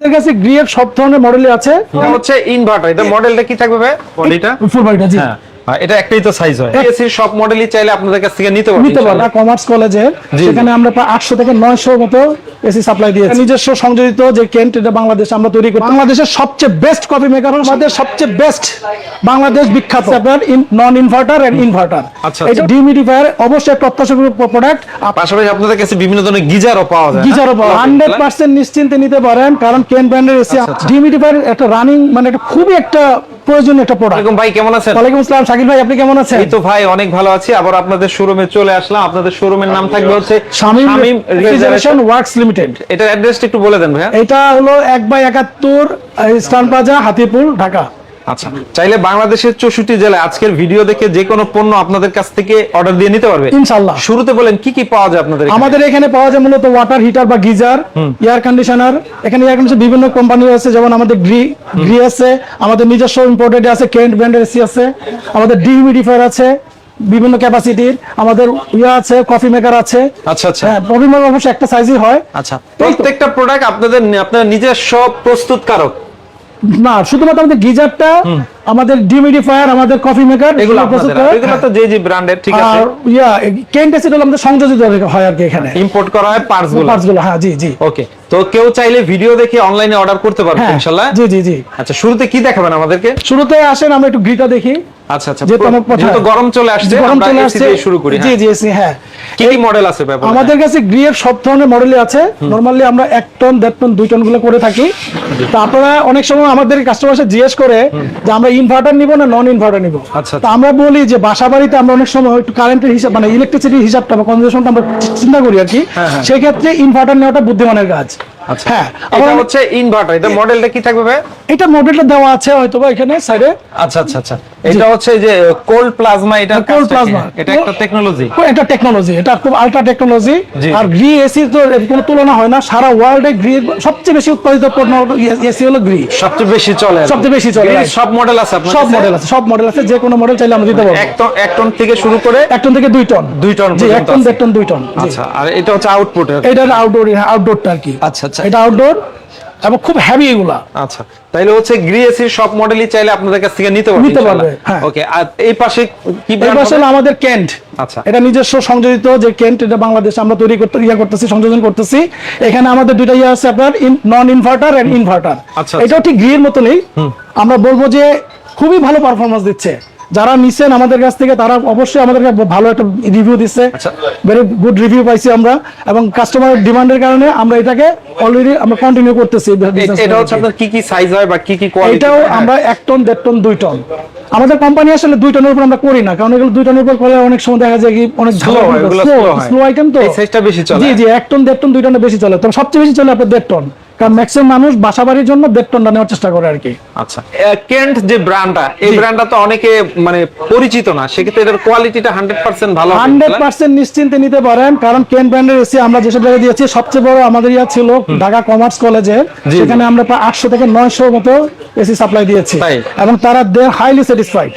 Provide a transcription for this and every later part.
আমাদের কাছে গ্রিয়েক সব ধরনের মডেলই আছে। হচ্ছে ইনভার্টার এটা মডেলটা কি থাকবে ভাই? বডিটা ফুল বডিটা জি। হ্যাঁ। এটা একটাই তো সাইজ হয়। সব মডেলই চাইলে আপনাদের কাছ থেকে নিতে পারবেন নিতে কমার্স কলেজের জি, সেখানে আমরা প্রায় আটশো থেকে নয়শো মতো এসি সাপ্লাই দিয়েছি। নিজস্ব সংযোজিত যে কেন্ট এটা বাংলাদেশ আমরা তৈরি করি বাংলাদেশের সবচেয়ে বেস্ট কফি মেকার আমাদের সবচেয়ে বেস্ট বাংলাদেশ বিখ্যাত। আপনার নন ইনভার্টার এন্ড ইনভার্টার আচ্ছা, এটা ডিমিডিফায়ার অবশ্যই প্রোডাক্ট পাশাপাশি আপনাদের কাছে বিভিন্ন ধরনের গিজারও পাওয়া যায় গিজারও হান্ড্রেড পার্সেন্ট নিশ্চিন্তে নিতে পারেন কারণ কেন ব্র্যান্ডের এসি ডিমিডিফায়ার একটা রানিং মানে একটা খুবই একটা প্রয়োজনীয় একটা প্রোডাক্ট ভাই কেমন আছেন? ওয়ালাইকুম আসসালাম শাকিল ভাই আপনি কেমন আছেন? এই তো ভাই অনেক ভালো আছি। আবার আপনাদের শোরুমে চলে আসলাম। আপনাদের শোরুমের নাম থাকবে হচ্ছে শামিম রেফ্রিজারেশন ওয়ার্কস লিমিটেড। এটার অ্যাড্রেসটা একটু বলে দেন ভাই এটা হলো এক বাই একাত্তর স্টান প্লাজা হাতিপুর ঢাকা। আচ্ছা চাইলে বাংলাদেশের চৌষট্টি জেলায় আজকের ভিডিও দেখে যে কোনো পণ্য আপনাদের কাছ থেকে অর্ডার দিয়ে নিতে পারবে। ইনশাল্লাহ শুরুতে বলেন কি কি পাওয়া যায় আপনাদের আমাদের এখানে পাওয়া যায় মূলত ওয়াটার হিটার বা গিজার এয়ার কন্ডিশনার এখানে এয়ার বিভিন্ন কোম্পানি আছে যেমন আমাদের গ্রি গ্রি আছে আমাদের নিজস্ব ইম্পোর্টেড আছে কেন্ট ব্র্যান্ডের এসি আছে আমাদের ডিহিউমিডিফায়ার আছে বিভিন্ন ক্যাপাসিটির আমাদের ইয়া আছে কফি মেকার আছে। আচ্ছা আচ্ছা। হ্যাঁ কফি মেকার অবশ্য একটা সাইজই হয়। আচ্ছা প্রত্যেকটা প্রোডাক্ট আপনাদের আপনার নিজের সব প্রস্তুতকারক। না শুধুমাত্র আমাদের গিজারটা আমাদের ডিউমিডিফায়ার আমাদের কফি মেকার এগুলো আপনাদের এগুলো তো যে যে ব্র্যান্ডের ঠিক আছে। আর ইয়া কেন্ট আমাদের সংযোজিত হয় আর কি এখানে। ইম্পোর্ট করা হয় পার্টসগুলো। পার্টসগুলো হ্যাঁ জি জি। ওকে তো কেউ চাইলে ভিডিও দেখে অনলাইনে অর্ডার করতে পারবে হ্যাঁ ইনশাআল্লাহ জি জি জি। আচ্ছা শুরুতে কি দেখাবেন আমাদেরকে? শুরুতে আসেন আমরা একটু গ্রিটা দেখি। আচ্ছা আচ্ছা যেহেতু আমার পছন্দ- যেহেতু গরম চলে আসছে গরম আমরা চলে আসছে শুরু করি জি হ্যাঁ। জি এসি হ্যাঁ। কি কি মডেল আছে আমাদের কাছে গ্রিয়ের সব ধরনের মডেলই আছে। নরমালি আমরা এক টন দেড় টন দুই টনগুলো করে থাকি। তো আপনারা অনেক সময় আমাদের কাস্টমার সাথে জিজ্ঞেস করে যে আমরা ইনভার্টার নিব না নন ইনভার্টার নিব? আচ্ছা, আমরা বলি যে বাসা বাড়িতে আমরা অনেক সময় একটু কারেন্টের হিসাব মানে ইলেকট্রিসিটির হিসাবটা বা কনজামশনটা আমরা চিন্তা করি আর কি। সেই ক্ষেত্রে ইনভার্টার নেওয়াটা বুদ্ধিমানের কাজ। হ্যাঁ, আচ্ছা। হ্যাঁ এটা হচ্ছে ইনভার্টার এটা মডেলটা কি থাকবে ভাই? এটা মডেলটা দেওয়া আছে হয়তো বা এখানে সাইডে আচ্ছা আচ্ছা আচ্ছা। এটা হচ্ছে যে কোল্ড প্লাজমা এটা Cold plasma। এটা একটা টেকনোলজি এটা টেকনোলজি এটা খুব আলট্রা টেকনোলজি আর গ্রি এসি তো এর কোনো তুলনা হয় না সারা ওয়ার্ল্ডে গ্রি সবচেয়ে বেশি উৎপাদিত পণ্য এসি হলো গ্রি সবচেয়ে বেশি চলে সবচেয়ে বেশি চলে, সব মডেল আছে আপনার সব মডেল আছে সব মডেল আছে যে কোনো মডেল চাইলে আমরা দিতে পারব। এক টন এক টন থেকে শুরু করে এক টন থেকে দুই টন দুই টন জি এক টন। দেড় টন দুই টন আচ্ছা আর এটা হচ্ছে আউটপুট এটা আউটডোর আউটডোরটা আর কি। আচ্ছা, আচ্ছা। এটা আউটডোর এবং খুব হেভি এগুলা। আচ্ছা তাইলে হচ্ছে গ্রি সব মডেলই চাইলে আপনাদের কাছ থেকে নিতে পারবে নিতে পারবে। ওকে আর এই পাশে কি এই পাশে আমাদের কেন্ট আচ্ছা। এটা নিজস্ব সংযোজিত যে কেন্ট এটা বাংলাদেশ আমরা তৈরি করতে ইয়া করতেছি সংযোজন করতেছি। এখানে আমাদের দুইটা ইয়ে আছে আপনার নন ইনভার্টার এন্ড ইনভার্টার আচ্ছা, এটাও ঠিক গ্রিয়ের মতনই। আমরা বলব যে খুবই ভালো পারফরমেন্স দিচ্ছে। যারা নিছেন আমাদের কাছ থেকে তারা অবশ্যই আমাদেরকে ভালো একটা রিভিউ দিচ্ছে। ভেরি গুড রিভিউ পাইছি আমরা। এবং কাস্টমার ডিমান্ডের কারণে আমরা এটাকে অলরেডি আমরা কন্টিনিউ করতেছি এটা হচ্ছে আপনার কি কি সাইজ হয় বা কি কি কোয়ালিটি এটাও আমরা এক টন দেড় টন দুই টন আমাদের কোম্পানি আসলে দুই টনের উপর আমরা করি না কারণ এগুলো দুই টনের উপর করলে অনেক সময় দেখা যায় কি অনেক এগুলো স্লো আইটেম তো। এই size টা বেশি চলে। জি জি এক টন দেড় টন দুই টনে বেশি চলে। তবে সবচেয়ে বেশি চলে আপনার দেড় টন কারণ ম্যাক্সিমাম মানুষ বাসা বাড়ির জন্য দেড় টনটা নেওয়ার চেষ্টা করে আর কি। আচ্ছা। কেন্ট যে ব্র্যান্ডটা এই ব্র্যান্ডটা তো অনেকে মানে পরিচিত না। সেক্ষেত্রে এটার কোয়ালিটিটা হান্ড্রেড পার্সেন্ট ভালো হান্ড্রেড পার্সেন্ট নিশ্চিন্তে নিতে পারেন কারণ কেন্ট ব্র্যান্ডের এসি আমরা যেসব জায়গায় দিয়েছি সবচেয়ে বড় আমাদের ইয়া ছিল ঢাকা কমার্স কলেজে। সেখানে আমরা প্রায় আটশো থেকে নয়শো মতো এসি সাপ্লাই দিয়েছি? এবং তারা দে হাইলি স্যাটিসফাইড।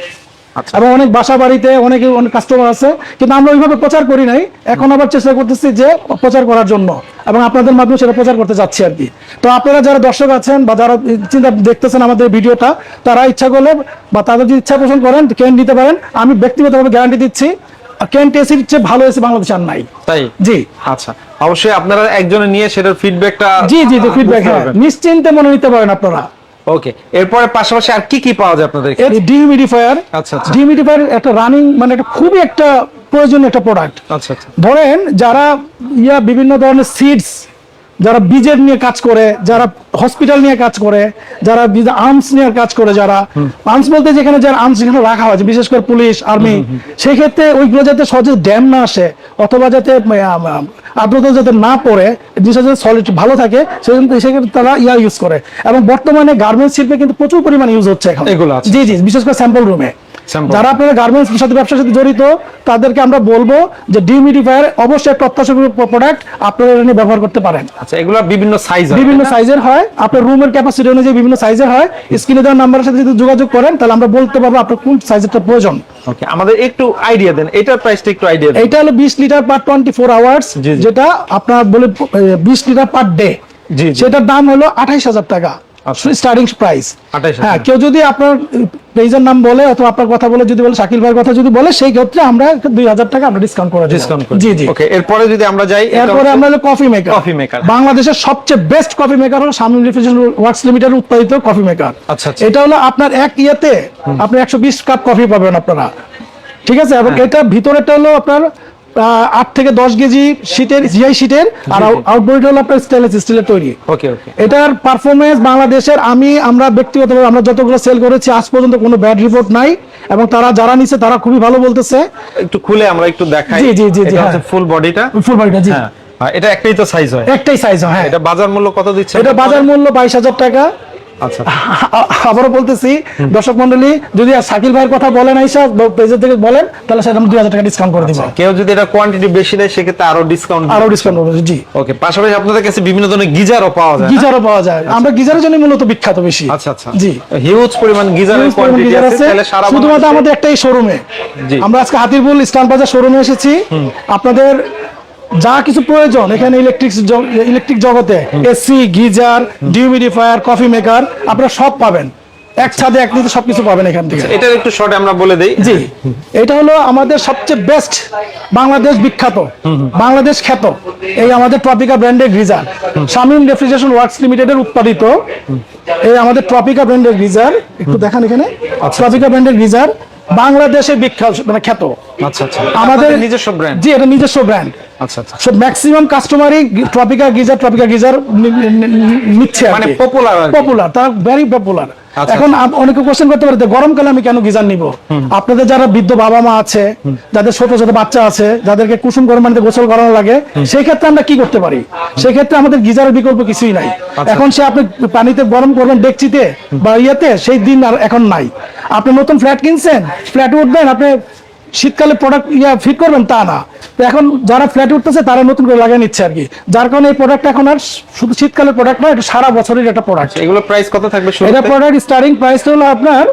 এবং অনেক বাসা বাড়িতে অনেকে অনেক কাস্টমার আছে কিন্তু আমরা ওইভাবে প্রচার করি নাই। এখন আবার চেষ্টা করতেছি যে প্রচার করার জন্য এবং আপনাদের মাধ্যমে সেটা প্রচার করতে যাচ্ছি আর কি। তো আপনারা যারা দর্শক আছেন বা যারা চিন্তা দেখতেছেন আমাদের ভিডিওটা তারা ইচ্ছা করলে বা তাদের যদি ইচ্ছা পোষণ করেন কেন নিতে পারেন আমি ব্যক্তিগতভাবে গ্যারান্টি দিচ্ছি কেন এসির চেয়ে ভালো এসি বাংলাদেশ আর নাই। তাই? জি। আচ্ছা। অবশ্যই আপনারা একজনে নিয়ে সেটার ফিডব্যাকটা জি জি ফিডব্যাক নিশ্চিন্তে মনে নিতে পারেন আপনারা। ওকে এরপরে পাশাপাশি আর কি কি পাওয়া যায় আপনাদের এখানে? ডিহিউমিডিফায়ার আচ্ছা, আচ্ছা। ডিহিউমিডিফায়ার একটা রানিং মানে একটা খুবই একটা প্রয়োজনীয় একটা প্রোডাক্ট আচ্ছা আচ্ছা ধরেন যারা ইয়া বিভিন্ন ধরনের সিডস যারা বীজের নিয়ে কাজ করে যারা হসপিটাল নিয়ে কাজ করে যারা আর্মস নিয়ে কাজ করে যারা আর্মস বলতে যেখানে যারা আর্মস যেখানে রাখা হয় বিশেষ করে পুলিশ আর্মি সেই ক্ষেত্রে ওইগুলো যাতে সহজে ড্যাম না আসে অথবা যাতে আর্দ্রতা যাতে না পড়ে জিনিসটা যাতে সলিড ভালো থাকে সেক্ষেত্রে সেক্ষেত্রে তারা ইয়া ইউজ করে। এবং বর্তমানে গার্মেন্টস শিল্পে কিন্তু প্রচুর পরিমাণে ইউজ হচ্ছে এখন। জি জি বিশেষ করে স্যাম্পল রুমে। যারা আপনারা গার্মেন্টস সাথে ব্যবসার সাথে জড়িত তাদেরকে আমরা বলব যে ডিমিডিফায়ার অবশ্যই প্রত্যাশা প্রোডাক্ট আপনারা এটা নিয়ে ব্যবহার করতে পারেন। আচ্ছা এগুলো বিভিন্ন সাইজ বিভিন্ন সাইজের হয় আপনার রুমের ক্যাপাসিটি অনুযায়ী বিভিন্ন সাইজের হয়। স্ক্রিনে দেওয়ার নাম্বারের সাথে যদি যোগাযোগ করেন তাহলে আমরা বলতে পারব আপনার কোন সাইজেরটা প্রয়োজন। ওকে আমাদের একটু আইডিয়া দেন এটার প্রাইসটা একটু আইডিয়া দেন। এইটা হলো বিশ litre per twenty four hours জি, জি। যেটা আপনার বলে বিশ লিটার পার ডে জি। সেটার দাম হলো আঠাইশ হাজার টাকা। স্টার্টিং প্রাইস হ্যাঁ কেউ যদি আপনার পেজের নাম বলে অথবা আপনার কথা বলে যদি বলে শাকিল ভাইয়ের কথা যদি বলে সেই ক্ষেত্রে আমরা দুই হাজার টাকা আমরা ডিসকাউন্ট করে ডিসকাউন্ট করে। জি জি। ওকে এরপরে যদি আমরা যাই এরপরে আমরা হলো কফি মেকার Coffee maker। বাংলাদেশের সবচেয়ে বেস্ট কফি মেকার হলো শামীম রিফ্রিজারেশন ওয়ার্কস লিমিটেড উৎপাদিত কফি মেকার আচ্ছা, আচ্ছা। এটা হলো আপনার এক ইয়েতে আপনি একশো বিশ কাপ কফি পাবেন আপনারা। ঠিক আছে? এবং হ্যাঁ। এটা ভিতরেটা হলো আপনার আট থেকে দশ কেজি শীতের জিআই শীতের আর আউটবোর্ড হলো আপনার স্টেনলেস স্টিলের তৈরি। ওকে ওকে এটার পারফরমেন্স বাংলাদেশের আমি আমরা ব্যক্তিগতভাবে আমরা যতগুলো সেল করেছি আজ পর্যন্ত কোনো ব্যাড রিপোর্ট নাই এবং তারা যারা নিছে তারা খুবই ভালো বলতেছে। একটু খুলে আমরা একটু দেখাই। জি, জি, জি, জি, হ্যাঁ। ফুল বডিটা ফুল বাড়িটা জি। হ্যাঁ। এটা একটাই তো সাইজ হয়। একটাই সাইজ হ্যাঁ এটা বাজার মূল্য কত দিচ্ছে? এটা বাজার মূল্য বাইশ হাজার টাকা। আ- আবারও বলতেছি দর্শক মন্ডলী যদি শাকিল ভাইয়ের কথা বলেন আইসা পেজের থেকে বলেন তাহলে সেটা আমি দুই হাজার টাকা ডিসকাউন্ট করে দিব। কেউ যদি এটা কোয়ান্টিটি বেশি নেয় সেক্ষেত্রে আরও ডিসকাউন্ট আরও ডিসকাউন্ট করব জি। ওকে পাশাপাশি আপনাদের কাছে বিভিন্ন ধরনের গিজারও পাওয়া যায় গিজারও পাওয়া যায়। আমরা গিজারের জন্য মূলত বিখ্যাত বেশি। আচ্ছা আচ্ছা। জি। হিউজ পরিমাণ গিজারের কোয়ান্টিটি আছে তাহলে সারা শুধুমাত্র আমাদের একটাই শোরুমে জি। আমরা আজকে হাতিরপুল স্টান বাজার শোরুমে এসেছি। আপনাদের যা কিছু প্রয়োজন এখানে ইলেকট্রিক ইলেকট্রিক জগতে AC geyser dehumidifier coffee maker আপনারা সব পাবেন। এক ছাদে এক নিতে সবকিছু পাবেন এখান থেকে। এটার একটু শর্টে আমরা বলে দেই। জি। এটা হলো আমাদের সবচেয়ে বেস্ট বাংলাদেশ বিখ্যাত বাংলাদেশ খ্যাত এই আমাদের ট্রপিকা ব্র্যান্ডের গ্রিজার শামিম রেফ্রিজারেশন ওয়ার্কস লিমিটেডের উৎপাদিত এই আমাদের ট্রপিকা ব্র্যান্ডের গ্রিজার একটু দেখান এখানে। ট্রপিকা ব্র্যান্ডের গ্রিজার বাংলাদেশে বিখ্যাত মানে খ্যাত। আচ্ছা আচ্ছা। আমাদের নিজস্ব ব্র্যান্ড জি এটা নিজস্ব ব্র্যান্ড আচ্ছা আচ্ছা। ম্যাক্সিমাম কাস্টমারই ট্রপিকা গিজার ট্রপিকা গিজার নিচ্ছে মানে কি। পপুলার তারা ভেরি পপুলার এখন অনেকে কোশ্চেন করতে পারে গরমকালে আমি কেন গিজার নিব? আপনাদের যারা বৃদ্ধ বাবা মা আছে যাদের ছোট ছোট বাচ্চা আছে যাদেরকে কুসুম গরম পানিতে গোসল করানো লাগে সেই ক্ষেত্রে আমরা কি করতে পারি? সেই ক্ষেত্রে আমাদের গিজারের বিকল্প কিছুই নাই। আচ্ছা। এখন সে আপনি পানিতে গরম করবেন ডেকচিতে বা ইয়েতে সেই দিন আর এখন নাই। আপনি নতুন ফ্ল্যাট কিনছেন ফ্ল্যাট উঠবেন আপনি শীতকালে প্রোডাক্ট ইয়া ফিট করবেন তা না। এখন যারা ফ্ল্যাট উঠতেছে তারা নতুন করে লাগিয়ে নিচ্ছে আর কি যার কারণে এই প্রোডাক্ট এখন আর শুধু শীতকালের প্রোডাক্ট নয় এটা সারা বছরের একটা প্রোডাক্ট এগুলো প্রাইস কত থাকবে এটা প্রোডাক্ট স্টার্টিং প্রাইস হলো আপনার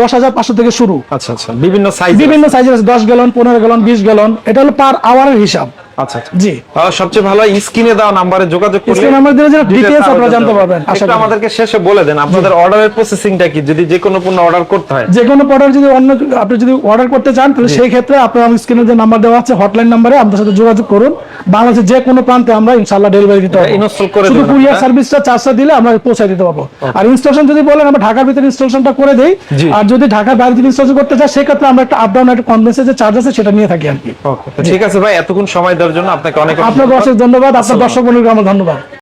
দশ হাজার পাঁচশো থেকে শুরু। আচ্ছা আচ্ছা বিভিন্ন সাইজ বিভিন্ন সাইজের আছে দশ গ্যালন পনেরো গ্যালন বিশ গ্যালন এটা হলো পার আওয়ারের হিসাব। আচ্ছা আচ্ছা। জি। সবচেয়ে ভালো স্ক্রিনে দেওয়া নাম্বারে যোগাযোগ করলে স্ক্রিন নাম্বার দিলে যেটা ডিটেইলস আপনারা জানতে জানতে পারবেন আশা করি। আমাদেরকে শেষে বলে দেন আপনাদের অর্ডারের প্রসেসিংটা কি? যদি যে কোনো পণ্য অর্ডার করতে হয়। যে কোনো প্রোডাক্ট যদি অন্য আপনি যদি অর্ডার করতে চান তাহলে সেই ক্ষেত্রে আপনার স্ক্রিনে যে নাম্বার দেওয়া আছে হটলাইন নাম্বারে আমাদের সাথে যোগাযোগ করুন। বাংলাদেশের যে কোনো প্রান্তে আমরা ইনশাআল্লাহ ডেলিভারি দিতে পারব। Install করে শুধু কুরিয়ার সার্ভিসটা চার্জটা দিলে আমরা পৌঁছে দিতে পারব। আর ইনস্টলেশন যদি বলেন আমরা ঢাকার ভিতরে ইনস্টলেশনটা করে দেই। আর যদি ঢাকার বাইরে ইনস্টলেশন করতে চাই সেক্ষেত্রে আমরা একটা আপ ডাউন একটা কনভেন্সের যে চার্জ আছে সেটা নিয়ে থাকি আর কি। ঠিক আছে ভাই এতক্ষণ সময় দেওয়ার জন্য আপনাকে অনেক অনেক আপনাকে ধন্যবাদ। অশেষ ধন্যবাদ আপনার দর্শক বন্ধুকে আমার ধন্যবাদ